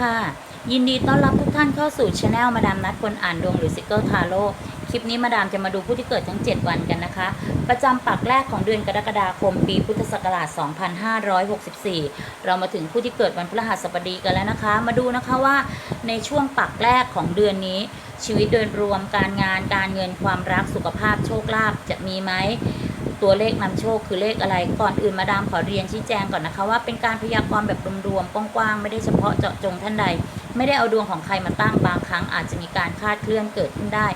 ค่ะ ยินดีต้อนรับทุกท่านเข้าสู่ช anel มาดามนัดคนอ่านดวงหรือซิกเกิลทาโร่คลิปนี้มาดามจะมาดูผู้ที่เกิดทั้ง 7 วันกันนะคะ ประจำปักแรกของเดือนกรกฎาคมปีพุทธศักราช 2564 เรามาถึงผู้ที่เกิดวันพฤหัสบดีกันแล้วนะคะ มาดูนะคะว่าในช่วงปักแรกของเดือนนี้ ชีวิตโดยรวมการงานการเงินความรักสุขภาพโชคลาภจะมีไหม ตัวเลขนำโชคคือเลขอะไร ก่อนอื่นมาดามขอเรียนชี้แจงก่อนนะคะ ว่าเป็นการพยากรณ์แบบรวมๆกว้างๆไม่ได้เฉพาะเจาะจงท่านใด ไม่ได้เอาดวงของใครมาตั้งบางครั้งอาจจะมีการคลาดเคลื่อนเกิดขึ้นได้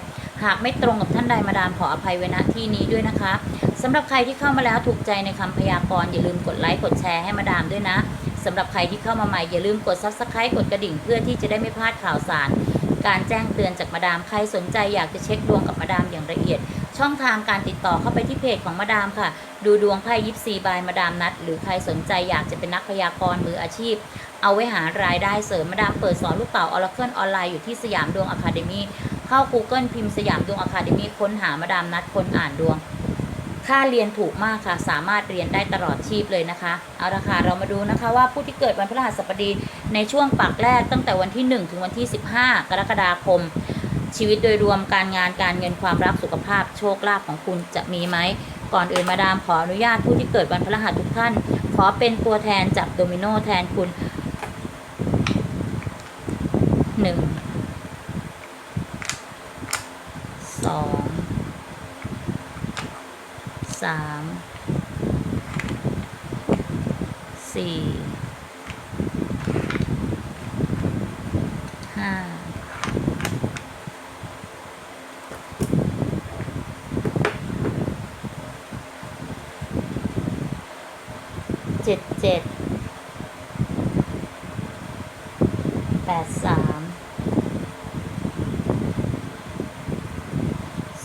หากไม่ตรงกับท่านใดมาดามขออภัยไว้ณที่นี้ด้วยนะคะสำหรับใครที่เข้ามาแล้วถูกใจในคำพยากรณ์อย่าลืมกดไลค์กดแชร์ให้มาดามด้วยนะสำหรับใครที่เข้ามาใหม่อย่าลืมกด subscribe กดกระดิ่งเพื่อที่จะได้ไม่พลาดข่าวสาร การแจ้งเตือนจากมาดามใครสนใจอยากจะเช็คดวงกับมาดามอย่างละเอียด ช่องทางการติดต่อเข้าไปที่เพจของมาดามค่ะ ดูดวงไพ่ยิปซีบายมาดามนัด หรือใครสนใจอยากจะเป็นนักพยากรณ์มืออาชีพ เอาไว้หารายได้เสริมมาดามเปิดสอนลูกเต่าออร์เคิลออนไลน์อยู่ที่สยามดวงอะคาเดมี่เข้า Google พิมพ์สยามดวงอะคาเดมี่ค้นหามาดามนัดคนอ่านดวง ค่าเรียนถูกมากค่ะ สามารถเรียนได้ตลอดชีพเลยนะคะ เอาละค่ะเรามาดูนะคะว่าผู้ที่เกิดวันพฤหัสบดีในช่วงปักแรกตั้งแต่วันที่ 1 ถึงวันที่ 15 กรกฎาคม ชีวิตโดยรวมการงานการเงินความรักสุขภาพ โชคลาภของคุณจะมีไหม ก่อนอื่นมาดามขออนุญาตผู้ที่เกิดวันพฤหัสทุกท่าน ขอเป็นตัวแทนจับโดมิโนแทนคุณหนึ่งสองสามสี่ จ็ดเจ็ดแปดสาม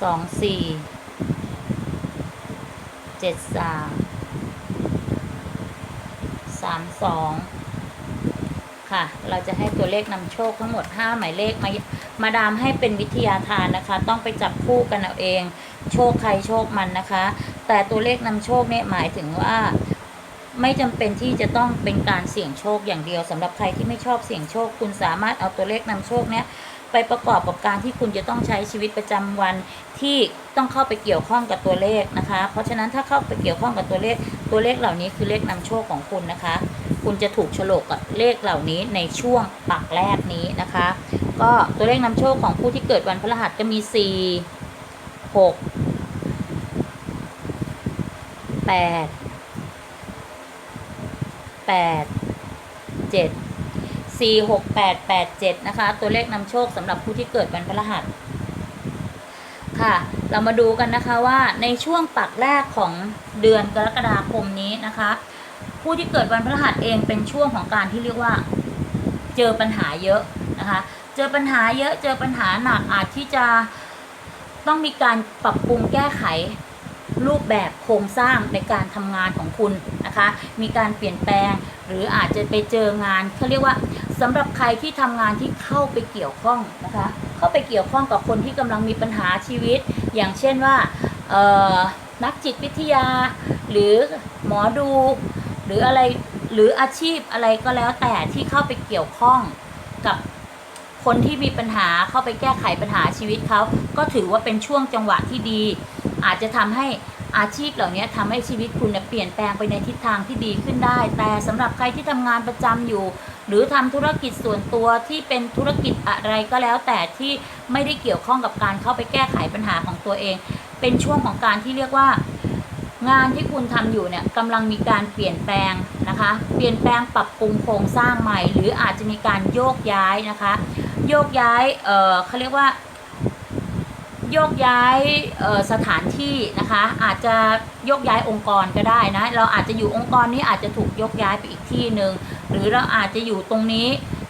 สองสี่เจ็ดสามสามสองค่ะ เราจะให้ตัวเลขนำโชคทั้งหมด 5 หมายเลขมามาดามให้เป็นวิทยาทานนะคะ ต้องไปจับคู่กันเอาเอง โชคใครโชคมันนะคะ แต่ตัวเลขนำโชคเนี่ยหมายถึงว่า ไม่จำเป็นที่จะต้องเป็นการเสี่ยงโชคอย่างเดียวสำหรับใครที่ไม่ชอบเสี่ยงโชค คุณสามารถเอาตัวเลขนำโชคเนี้ยไปประกอบกับการที่คุณจะต้องใช้ชีวิตประจำวันที่ต้องเข้าไปเกี่ยวข้องกับตัวเลขนะคะ เพราะฉะนั้นถ้าเข้าไปเกี่ยวข้องกับตัวเลขตัวเลขเหล่านี้คือเลขนำโชคของคุณนะคะ คุณจะถูกฉลกกับเลขเหล่านี้ในช่วงปักแรกนี้นะคะ ก็ตัวเลขนำโชคของผู้ที่เกิดวันพฤหัสก็มี 4 6 8 แปดเจ็ดสี่หกแปดแปดเจ็ดนะคะ ตัวเลขนำโชคสำหรับผู้ที่เกิดวันพฤหัสค่ะ เรามาดูกันนะคะว่าในช่วงปักแรกของเดือนกรกฎาคมนี้นะคะ ผู้ที่เกิดวันพฤหัสเองเป็นช่วงของการที่เรียกว่า เจอปัญหาเยอะนะคะ เจอปัญหาเยอะเจอปัญหาหนักอาจที่จะต้องมีการปรับปรุงแก้ไขรูปแบบโครงสร้างในการทำงานของคุณ นะคะ มีการเปลี่ยนแปลง หรืออาจจะไปเจองานเขาเรียกว่าสำหรับใครที่ทำงานที่เข้าไปเกี่ยวข้องนะคะ เข้าไปเกี่ยวข้องกับคนที่กำลังมีปัญหาชีวิต อย่างเช่นว่านักจิตวิทยา หรือหมอดู หรืออะไรหรืออาชีพอะไรก็แล้วแต่ที่เข้าไปเกี่ยวข้องกับคนที่มีปัญหาเข้าไปแก้ไขปัญหาชีวิตเขาก็ถือว่าเป็นช่วงจังหวะที่ดี อาจจะทำให้ อาชีพเหล่านี้ทำให้ชีวิตคุณเปลี่ยนแปลงไปในทิศทางที่ดีขึ้นได้ แต่สำหรับใครที่ทำงานประจำอยู่ หรือทำธุรกิจส่วนตัวที่เป็นธุรกิจอะไรก็แล้ว แต่ที่ไม่ได้เกี่ยวข้องกับการเข้าไปแก้ไขปัญหาของตัวเอง เป็นช่วงของการที่เรียกว่า งานที่คุณทำอยู่เนี่ยกำลังมีการเปลี่ยนแปลงนะคะ เปลี่ยนแปลงปรับปรุงโครงสร้างใหม่ หรืออาจจะมีการโยกย้ายนะคะ โยกย้ายเออเขาเรียกว่า โยกย้ายสถานที่นะคะ อาจจะโยกย้ายองค์กรก็ได้นะ เราอาจจะอยู่องค์กรนี้อาจจะถูกยกย้ายไปอีกที่หนึ่งหรือเราอาจจะอยู่ตรงนี้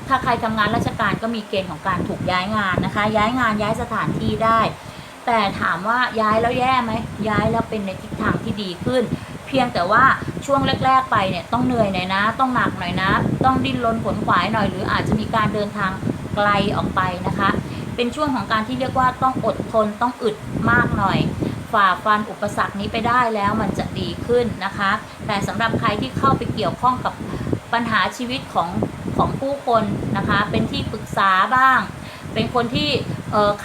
ถ้าใครทำงานราชการก็มีเกณฑ์ของการถูกย้ายงานนะคะ ย้ายงานย้ายสถานที่ได้ แต่ถามว่าย้ายแล้วแย่ไหมย้ายแล้วเป็นในทิศทางที่ดีขึ้น เพียงแต่ว่าช่วงแรก ๆ ไปเนี่ยต้องเหนื่อยหน่อยนะ ต้องหนักหน่อยนะ ต้องดิ้นรนขนขวายหน่อย หรืออาจจะมีการเดินทางไกลออกไปนะคะ เป็นช่วงของการที่เรียกว่าต้องอดทนต้องอึดมากหน่อย ฝ่าฟันอุปสรรคนี้ไปได้แล้วมันจะดีขึ้นนะคะ แต่สำหรับใครที่เข้าไปเกี่ยวข้องกับปัญหาชีวิตของของผู้คนนะคะ เป็นที่ปรึกษาบ้าง เป็นคนที่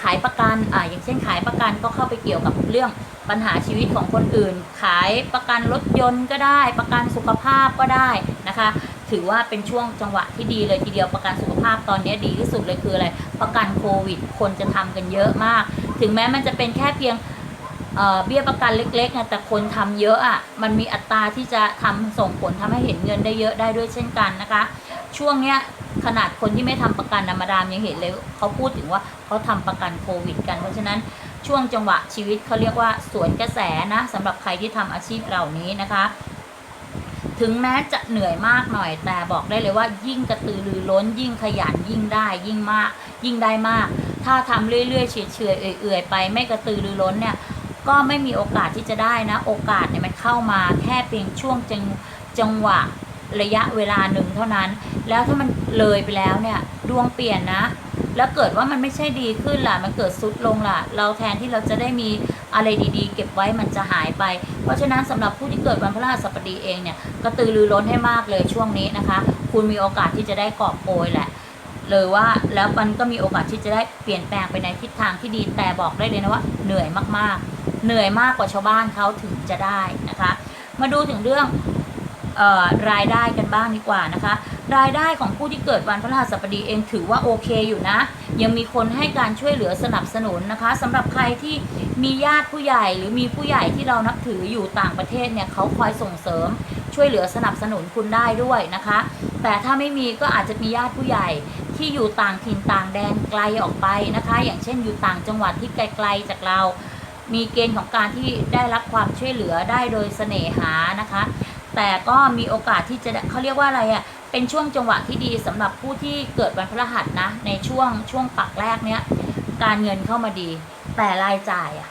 ขายประกันอ่าอย่างเช่นขายประกันก็เข้าไปเกี่ยวกับเรื่องปัญหาชีวิตของคนอื่น ขายประกันรถยนต์ก็ได้ ประกันสุขภาพก็ได้นะคะ ถือว่าเป็นช่วงจังหวะที่ดีเลยทีเดียวประกันสุขภาพตอนนี้ดีที่สุดเลยคืออะไร ประกันโควิด คนจะทำกันเยอะมาก ถึงแม้มันจะเป็นแค่เพียงเบี้ยประกันเล็กๆนะแต่คนทำเยอะอะมันมีอัตราที่จะทำส่งผลทำให้เห็นเงินได้เยอะได้ด้วยเช่นกันนะคะ ช่วงเนี้ยขนาดคนที่ไม่ทำประกันธรรมดามยังเห็นเลยเขาพูดถึงว่าเขาทำประกันโควิด กันเพราะฉะนั้นช่วงจังหวะชีวิตเขาเรียกว่าสวนกระแสนะสำหรับใครที่ทำอาชีพเหล่านี้นะคะ ถึงแม้จะเหนื่อยมากหน่อย แต่บอกได้เลยว่ายิ่งกระตือรือร้น ยิ่งขยันยิ่งได้ยิ่งมาก ยิ่งได้มาก ถ้าทำเรื่อยๆเฉยๆเอื่อยๆไป ไม่กระตือรือร้นเนี่ยก็ไม่มีโอกาสที่จะได้นะ โอกาสเนี่ยมันเข้ามาแค่เพียงช่วงจังจังหวะระยะเวลาหนึ่งเท่านั้น แล้วถ้ามันเลยไปแล้วเนี่ยดวงเปลี่ยนนะ แล้วเกิดว่ามันไม่ใช่ดีขึ้นล่ะ มันเกิดซุดลงล่ะ เราแทนที่เราจะได้มีอะไรดีๆ เก็บไว้มันจะหายไป เพราะฉะนั้นสำหรับผู้ที่เกิดวันพฤหัสบดีเองเนี่ยกระตือรือร้นให้มากเลยช่วงนี้นะคะ คุณมีโอกาสที่จะได้กอบโกยแหละเลยว่าแล้วมันก็มีโอกาสที่จะได้เปลี่ยนแปลงไปในทิศทางที่ดีแต่บอกได้เลยนะว่า เหนื่อยมากๆ เหนื่อยมากกว่าชาวบ้านเขาถึงจะได้นะคะ มาดูถึงเรื่องออรายได้กันบ้างดีกว่านะคะ รายได้ของผู้ที่เกิดวันพฤหัสบดีเองถือว่าโอเคอยู่นะ ยังมีคนให้การช่วยเหลือสนับสนุนนะคะสำหรับใครที่มีญาติผู้ใหญ่หรือมีผู้ใหญ่ที่เรานับถืออยู่ต่างประเทศเนี่ยเขาคอยส่งเสริมช่วยเหลือสนับสนุนคุณได้ด้วยนะคะ แต่ถ้าไม่มีก็อาจจะมีญาติผู้ใหญ่ที่อยู่ต่างถิ่นต่างแดนไกลออกไปนะคะ อย่างเช่นอยู่ต่างจังหวัดที่ไกลๆจากเรา มีเกณฑ์ของการที่ได้รับความช่วยเหลือได้โดยเสน่หานะคะ แต่ก็มีโอกาสที่จะเขาเรียกว่าอะไรอะ่ะ เป็นช่วงจังหวะที่ดีสำหรับผู้ที่เกิดวันพฤหัสนะ ในช่วงช่วงปักแรกเนี้ยการเงินเข้ามาดี แต่รายจ่ายอะ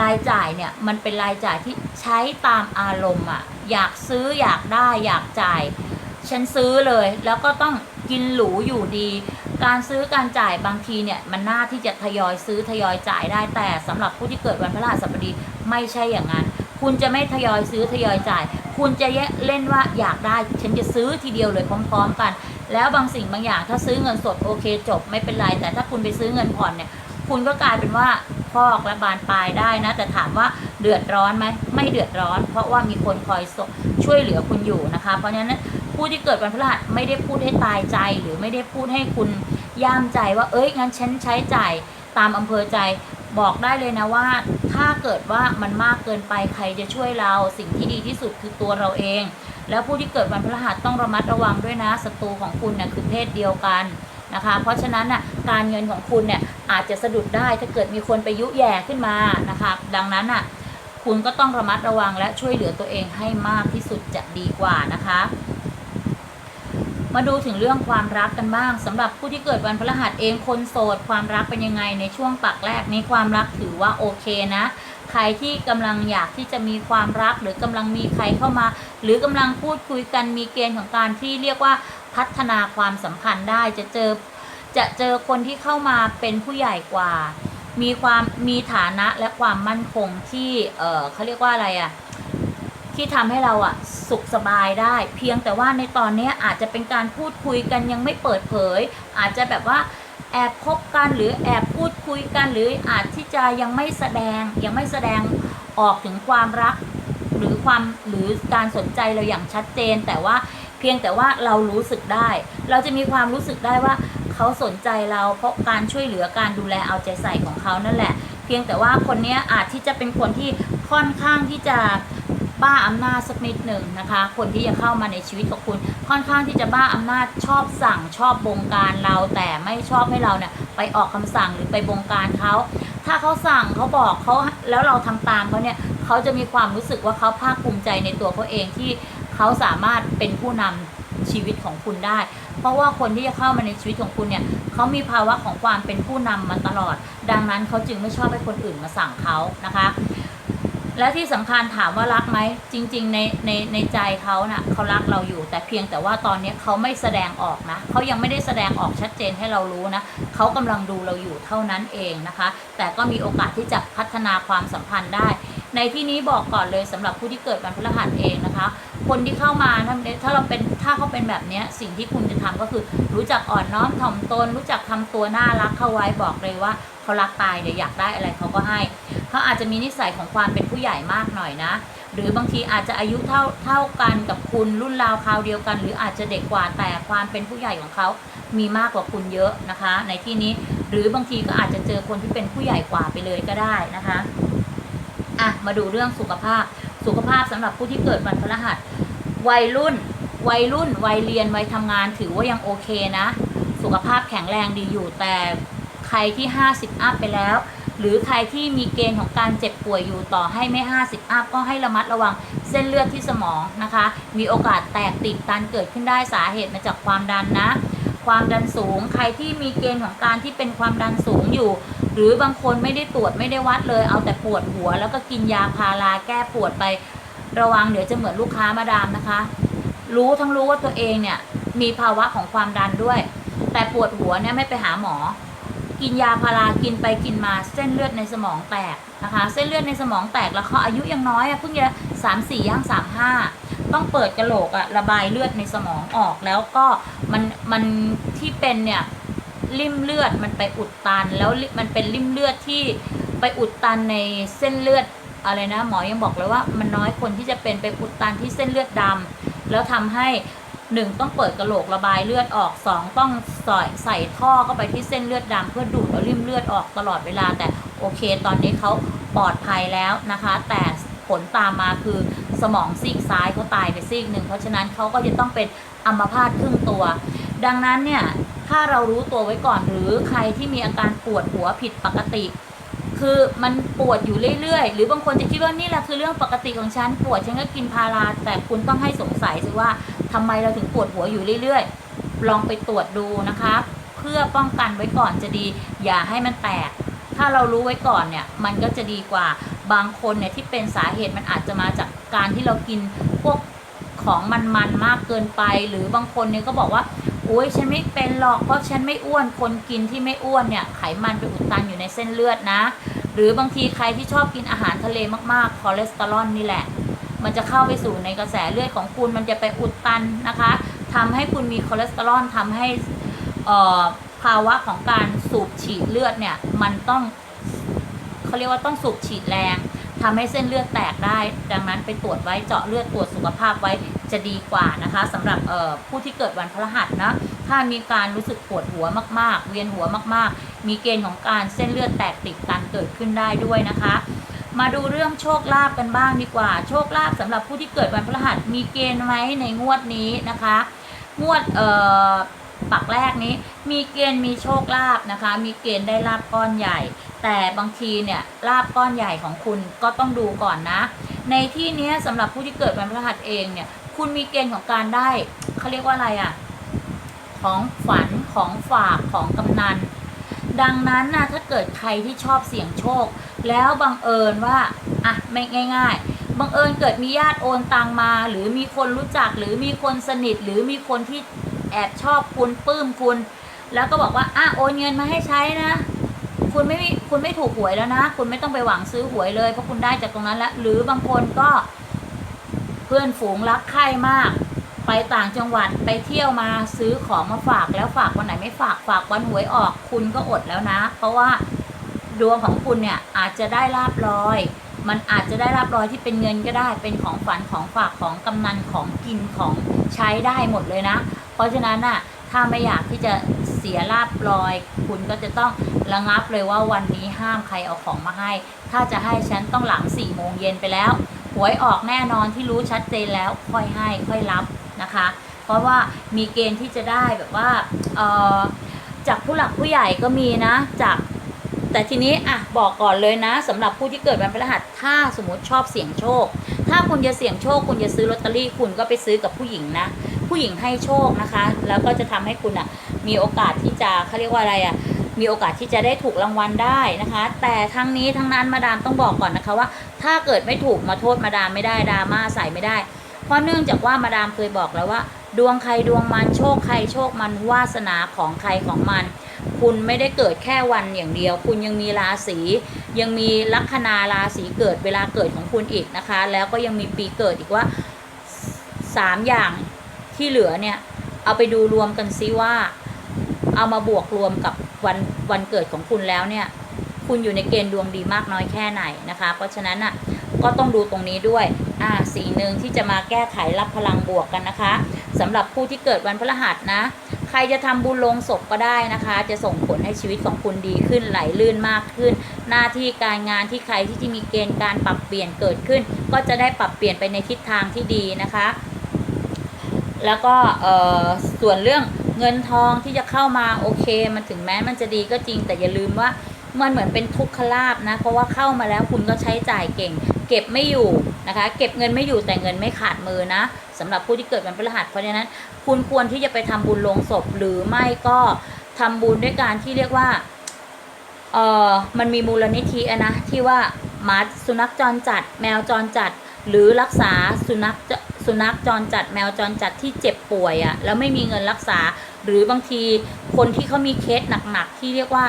รายจ่ายเนี่ยมันเป็นรายจ่ายที่ใช้ตามอารมณ์อะอยากซื้ออยากได้อยากจ่าย ฉันซื้อเลย แล้วก็ต้องกินหรูอยู่ดี การซื้อการจ่ายบางทีเนี่ยมันน่าที่จะทยอยซื้อทยอยจ่ายได้แต่สำหรับผู้ที่เกิดวันพฤหัสบดีไม่ใช่อย่างนั้น คุณจะไม่ทยอยซื้อทยอยจ่าย คุณจะเล่นว่าอยากได้ ฉันจะซื้อทีเดียวเลยพร้อม ๆ กัน แล้วบางสิ่งบางอย่างถ้าซื้อเงินสดโอเคจบไม่เป็นไร แต่ถ้าคุณไปซื้อเงินผ่อนเนี่ย คุณก็กลายเป็นว่าพอกและบานปลายได้นะ แต่ถามว่าเดือดร้อนไหมไม่เดือดร้อน เพราะว่ามีคนคอยส่งช่วยเหลือคุณอยู่นะคะ เพราะฉะนั้นผู้ที่เกิดวันพฤหัสไม่ได้พูดให้ตายใจหรือไม่ได้พูดให้คุณย่ามใจว่าเอ้ยงั้นฉันใช้จ่ายตามอำเภอใจ บอกได้เลยนะว่า ถ้าเกิดว่ามันมากเกินไปใครจะช่วยเราสิ่งที่ดีที่สุดคือตัวเราเอง แล้วผู้ที่เกิดวันพฤหัสต้องระมัดระวังด้วยนะศัตรูของคุณนะ่ะคือเพศเดียวกันนะคะ เพราะฉะนั้นน่ะการเงินของคุณเนี่ยอาจจะสะดุดได้ถ้าเกิดมีคนไปยุแย่ขึ้นมานะคะ ดังนั้นน่ะคุณก็ต้องระมัดระวังและช่วยเหลือตัวเองให้มากที่สุดจะดีกว่านะคะ มาดูถึงเรื่องความรักกันบ้างสำหรับผู้ที่เกิดวันพฤหัสเองคนโสด ความรักเป็นยังไงในช่วงปักแรกนี้ความรักถือว่าโอเคนะ ใครที่กำลังอยากที่จะมีความรักหรือกำลังมีใครเข้ามา หรือกำลังพูดคุยกันมีเกณฑ์ของการที่เรียกว่าพัฒนาความสัมพันธ์ได้จะเจอจะเจอคนที่เข้ามาเป็นผู้ใหญ่กว่า มีความมีฐานะและความมั่นคงที่เออเขาเรียกว่าอะไรอะ่ะ ที่ทำให้เราอะสุขสบายได้ เพียงแต่ว่าในตอนนี้อาจจะเป็นการพูดคุยกันยังไม่เปิดเผย อาจจะแบบว่าแอบคบกันหรือแอบพูดคุยกัน หรืออาจที่จะยังไม่แสดงยังไม่แสดงออกถึงความรัก หรือความหรือการสนใจเราอย่างชัดเจน แต่ว่าเพียงแต่ว่าเรารู้สึกได้ เราจะมีความรู้สึกได้ว่าเขาสนใจเราเพราะการช่วยเหลือการดูแลเอาใจใส่ของเขานั่นแหละ เพียงแต่ว่าคนนี้อาจที่จะเป็นคนที่ค่อนข้างที่จะ บ้าอำนาจสักนิดหนึ่งนะคะ คนที่จะเข้ามาในชีวิตของคุณ ค่อนข้างที่จะบ้าอำนาจชอบสั่งชอบบงการเรา แต่ไม่ชอบให้เราเนี่ยไปออกคำสั่งหรือไปบงการเขาถ้าเขาสั่งเขาบอกเขาแล้วเราทำตามเขาเนี่ยเขาจะมีความรู้สึกว่าเขาภาคภูมิใจในตัวเขาเองที่เขาสามารถเป็นผู้นำชีวิตของคุณได้ เพราะว่าคนที่จะเข้ามาในชีวิตของคุณเนี่ยเขามีภาวะของความเป็นผู้นำมาตลอด ดังนั้นเขาจึงไม่ชอบให้คนอื่นมาสั่งเขานะคะ และที่สำคัญถามว่ารักไหมจริง ๆ ในในในใจเขานะ่ะเขารักเราอยู่ แต่เพียงแต่ว่าตอนนี้เขาไม่แสดงออกนะเขายังไม่ได้แสดงออกชัดเจนให้เรารู้นะเขากำลังดูเราอยู่เท่านั้นเองนะคะ แต่ก็มีโอกาสที่จะพัฒนาความสัมพันธ์ได้ ในที่นี้บอกก่อนเลยสำหรับผู้ที่เกิดวันพฤหัสเองนะคะ คนที่เข้ามาถ้าเราเป็นถ้าเขาเป็นแบบนี้สิ่งที่คุณจะทำก็คือ รู้จักอ่อนน้อมถ่อมตน รู้จักทำตัวน่ารักเข้าไว้บอกเลยว่าเขารักตายเดี๋ยวอยากได้อะไรเขาก็ให้ เขาอาจจะมีนิสัยของความเป็นผู้ใหญ่มากหน่อยนะ หรือบางทีอาจจะอายุเท่าเท่ากันกับคุณรุ่นราวคราวเดียวกัน หรืออาจจะเด็กกว่าแต่ความเป็นผู้ใหญ่ของเขามีมากกว่าคุณเยอะนะคะ ในที่นี้หรือบางทีก็อาจจะเจอคนที่เป็นผู้ใหญ่กว่าไปเลยก็ได้นะคะอะมาดูเรื่องสุขภาพ สุขภาพสำหรับผู้ที่เกิดวันพฤหัสวัยรุ่น วัยรุ่น วัยเรียน วัยทำงานถือว่ายังโอเคนะ สุขภาพแข็งแรงดีอยู่แต่ใครที่ 50 อัพไปแล้ว หรือใครที่มีเกณฑ์ของการเจ็บป่วยอยู่ต่อให้ไม่ 50 อัพก็ให้ระมัดระวังเส้นเลือดที่สมองนะคะ มีโอกาสแตกติดตันเกิดขึ้นได้สาเหตุมาจากความดันนะ ความดันสูงใครที่มีเกณฑ์ของการที่เป็นความดันสูงอยู่ หรือบางคนไม่ได้ตรวจไม่ได้วัดเลย เอาแต่ปวดหัว แล้วก็กินยาพาราแก้ปวดไประวังเดี๋ยวจะเหมือนลูกค้ามาดามนะคะ รู้ทั้งรู้ว่าตัวเองเนี่ยมีภาวะของความดันด้วย แต่ปวดหัวเนี่ยไม่ไปหาหมอ กินยาพารากินไปกินมาเส้นเลือดในสมองแตกนะคะ เส้นเลือดในสมองแตกแล้วเขาอายุยังน้อยอะเพิ่งจะสามสี่ย่างสามห้าต้องเปิดกระโหลกอะระบายเลือดในสมองออกแล้วก็มันมันที่เป็นเนี่ยริ่มเลือดมันไปอุดตัน แล้วมันเป็นริ่มเลือดที่ไปอุดตันในเส้นเลือดอะไรนะหมอยังบอกเลยว่ามันน้อยคนที่จะเป็นไปอุดตันที่เส้นเลือดดำแล้วทำให้ หนึ่งต้องเปิดกระโหลกระบายเลือดออกสองต้องใส่ใส่ท่อเข้าไปที่เส้นเลือดดำเพื่อดูดเอาริ่มเลือดออกตลอดเวลา แต่โอเค ตอนนี้เขาปลอดภัยแล้วนะคะ แต่ผลตามมาคือสมองซีกซ้ายเขาตายไปซีกหนึ่งเพราะฉะนั้นเขาก็จะต้องเป็นอัมพาตครึ่งตัว ดังนั้นเนี่ยถ้าเรารู้ตัวไว้ก่อนหรือใครที่มีอาการปวดหัวผิดปกติ คือมันปวดอยู่เรื่อยๆ หรือบางคนจะคิดว่านี่แหละคือเรื่องปกติของฉันปวดฉันก็กินพาราแต่คุณต้องให้สงสัยสิว่า ทำไมเราถึงปวดหัวอยู่เรื่อยๆ ลองไปตรวจดูนะคะ เพื่อป้องกันไว้ก่อนจะดี อย่าให้มันแตก ถ้าเรารู้ไว้ก่อนเนี่ย มันก็จะดีกว่า บางคนเนี่ยที่เป็นสาเหตุมันอาจจะมาจากการที่เรากินพวกของมันๆมากเกินไป หรือบางคนเนี่ยก็บอกว่าโอ้ยฉันไม่เป็นหรอกเพราะฉันไม่อ้วนคนกินที่ไม่อ้วนเนี่ยไขมันไปอุดตันอยู่ในเส้นเลือดนะ หรือบางทีใครที่ชอบกินอาหารทะเลมากๆคอเลสเตอรอลนี่แหละ มันจะเข้าไปสู่ในกระแสเลือดของคุณ มันจะไปอุดตันนะคะทำให้คุณมีคอเลสเตอรอลทำให้ภาวะของการสูบฉีดเลือดเนี่ย มันต้องเขาเรียกว่าต้องสูบฉีดแรงทำให้เส้นเลือดแตกได้ ดังนั้นไปตรวจไว้เจาะเลือดตรวจสุขภาพไว้จะดีกว่านะคะสำหรับผู้ที่เกิดวันพฤหัสนะถ้ามีการรู้สึกปวดหัวมาก ๆ เวียนหัวมาก ๆ มีเกณฑ์ของการเส้นเลือดแตกติดกันเกิดขึ้นได้ด้วยนะคะ มาดูเรื่องโชคลาภกันบ้างดีกว่า โชคลาภสำหรับผู้ที่เกิดวันพฤหัสมีเกณฑ์ไหมในงวดนี้นะคะ งวดเอ่อปักแรกนี้ มีเกณฑ์มีโชคลาภนะคะ มีเกณฑ์ได้ลาบก้อนใหญ่ แต่บางทีเนี่ยลาบก้อนใหญ่ของคุณก็ต้องดูก่อนนะ ในที่นี้ยสำหรับผู้ที่เกิดวันพฤหัสเองเนี่ย คุณมีเกณฑ์ของการได้เขาเรียกว่าอะไรอะ่ะของฝันของฝากของกำนัน ดังนั้นนะถ้าเกิดใครที่ชอบเสี่ยงโชค แล้วบังเอิญว่าอะไม่ง่าย ๆ บังเอิญเกิดมีญาติโอนตังมา หรือมีคนรู้จักหรือมีคนสนิท หรือมีคนที่แอบชอบคุณปลื้มคุณ แล้วก็บอกว่าอะโอนเงินมาให้ใช้นะ คุณไม่คุณไม่ถูกหวยแล้วนะ คุณไม่ต้องไปหวังซื้อหวยเลยเพราะคุณได้จากตรงนั้นแล้วหรือบางคนก็ เพื่อนฝูงรักใคร่มาก ไปต่างจังหวัดไปเที่ยวมาซื้อของมาฝากแล้วฝากวันไหนไม่ฝากฝากวันหวยออกคุณก็อดแล้วนะ เพราะว่าดวงของคุณเนี่ยอาจจะได้ลาบลอย มันอาจจะได้ลาบลอยที่เป็นเงินก็ได้ เป็นของฝันของฝากของกำนันของกินของใช้ได้หมดเลยนะ เพราะฉะนั้นน่ะถ้าไม่อยากที่จะเสียลาบลอย คุณก็จะต้องระงับเลยว่าวันนี้ห้ามใครเอาของมาให้ ถ้าจะให้ฉันต้องหลัง4ี่โมงเย็นไปแล้วหวยออกแน่นอนที่รู้ชัดเจนแล้วค่อยให้ค่อยรับ นะคะ เพราะว่ามีเกณฑ์ที่จะได้แบบว่าจากผู้หลักผู้ใหญ่ก็มีนะจากแต่ทีนี้อะบอกก่อนเลยนะสำหรับผู้ที่เกิดวันพฤหัสถ้าสมมติชอบเสี่ยงโชค ถ้าคุณจะเสี่ยงโชค คุณจะซื้อลอตเตอรี่คุณก็ไปซื้อกับผู้หญิงนะ ผู้หญิงให้โชคนะคะ แล้วก็จะทำให้คุณอะมีโอกาสที่จะเขาเรียกว่าอะไรอะมีโอกาสที่จะได้ถูกรางวัลได้นะคะ แต่ทั้งนี้ทั้งนั้นมาดามต้องบอกก่อนนะคะว่า ถ้าเกิดไม่ถูกมาโทษมาดามไม่ได้ดราม่าใส่ไม่ได้ ราะเนื่องจากว่ามาดามเคยบอกแล้วว่า ดวงใครดวงมันโชคใครโชคมันวาสนาของใครของมัน คุณไม่ได้เกิดแค่วันอย่างเดียว คุณยังมีราศียังมีลัคนาราศีเกิดเวลาเกิดของคุณอีกนะคะ แล้วก็ยังมีปีเกิดอีกว่าสามอย่างที่เหลือเนี่ยเอาไปดูรวมกันซิว่า เอามาบวกรวมกับวันวันเกิดของคุณแล้วเนี่ย คุณอยู่ในเกณฑ์ดวงดีมากน้อยแค่ไหนนะคะ เพราะฉะนั้นอะ ก็ต้องดูตรงนี้ด้วย อ่าสีหนึ่งที่จะมาแก้ไขรับพลังบวกกันนะคะสำหรับผู้ที่เกิดวันพฤหัสนะ ใครจะทำบุญลงศพก็ได้นะคะ จะส่งผลให้ชีวิตของคุณดีขึ้นไหลลื่นมากขึ้น หน้าที่การงานที่ใครที่จะมีเกณฑ์การปรับเปลี่ยนเกิดขึ้น ก็จะได้ปรับเปลี่ยนไปในทิศทางที่ดีนะคะ แล้วก็เออส่วนเรื่องเงินทองที่จะเข้ามาโอเค มันถึงแม้มันจะดีก็จริงแต่อย่าลืมว่ามันเหมือนเป็นทุกขลาบนะ เพราะว่าเข้ามาแล้วคุณก็ใช้จ่ายเก่ง เก็บไม่อยู่นะคะ เก็บเงินไม่อยู่แต่เงินไม่ขาดมือนะสำหรับผู้ที่เกิดวันพฤหัสเพราะฉะนั้น คุณควรที่จะไปทำบุญลงศพหรือไม่ก็ทำบุญด้วยการที่เรียกว่าเออมันมีมูลนิธิอะนะที่ว่าหมาสุนัขจรจัด แมวจรจัด หรือรักษาสุนัขสุนัขจรจัด แมวจรจัดที่เจ็บป่วยอะ่ะแล้วไม่มีเงินรักษา หรือบางทีคนที่เขามีเคสหนักๆที่เรียกว่า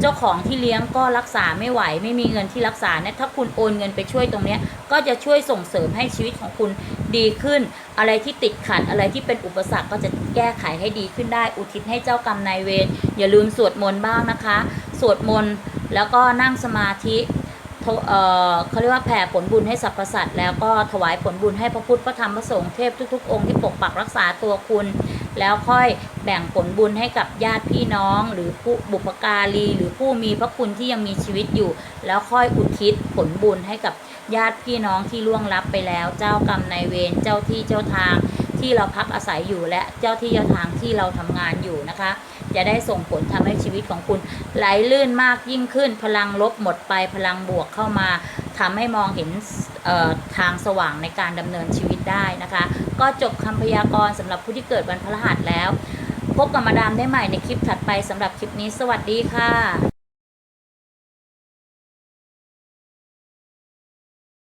เจ้าของที่เลี้ยงก็รักษาไม่ไหว ไม่มีเงินที่รักษาเนี่ยถ้าคุณโอนเงินไปช่วยตรงเนี้ยก็จะช่วยส่งเสริมให้ชีวิตของคุณดีขึ้น อะไรที่ติดขัดอะไรที่เป็นอุปสรรคก็จะแก้ไขให้ดีขึ้นได้ อุทิศให้เจ้ากรรมนายเวรอย่าลืมสวดมนต์บ้างนะคะ สวดมนต์แล้วก็นั่งสมาธิเเขาเรียกว่าแผ่ผลบุญให้สรรพสัตว์แล้วก็ถวายผลบุญให้พระพุทธพระธรรมพระสงฆ์เทพทุก ๆ องค์ที่ปกปักรักษาตัวคุณ แล้วค่อยแบ่งผลบุญให้กับญาติพี่น้อง หรือผู้บุพการีหรือผู้มีพระคุณที่ยังมีชีวิตอยู่ แล้วค่อยอุทิศผลบุญให้กับญาติพี่น้องที่ล่วงลับไปแล้ว เจ้ากรรมนายเวรเจ้าที่เจ้าทางที่เราพักอาศัยอยู่และเจ้าที่เจ้าทางที่เราทำงานอยู่นะคะ จะได้ส่งผลทำให้ชีวิตของคุณไหลลื่นมากยิ่งขึ้น พลังลบหมดไปพลังบวกเข้ามา ทำให้มองเห็นทางสว่างในการดำเนินชีวิตได้นะคะ ก็จบคำพยากรณ์สำหรับผู้ที่เกิดวันพฤหัสแล้ว พบกับมาดามได้ใหม่ในคลิปถัดไปสำหรับคลิปนี้ สวัสดีค่ะ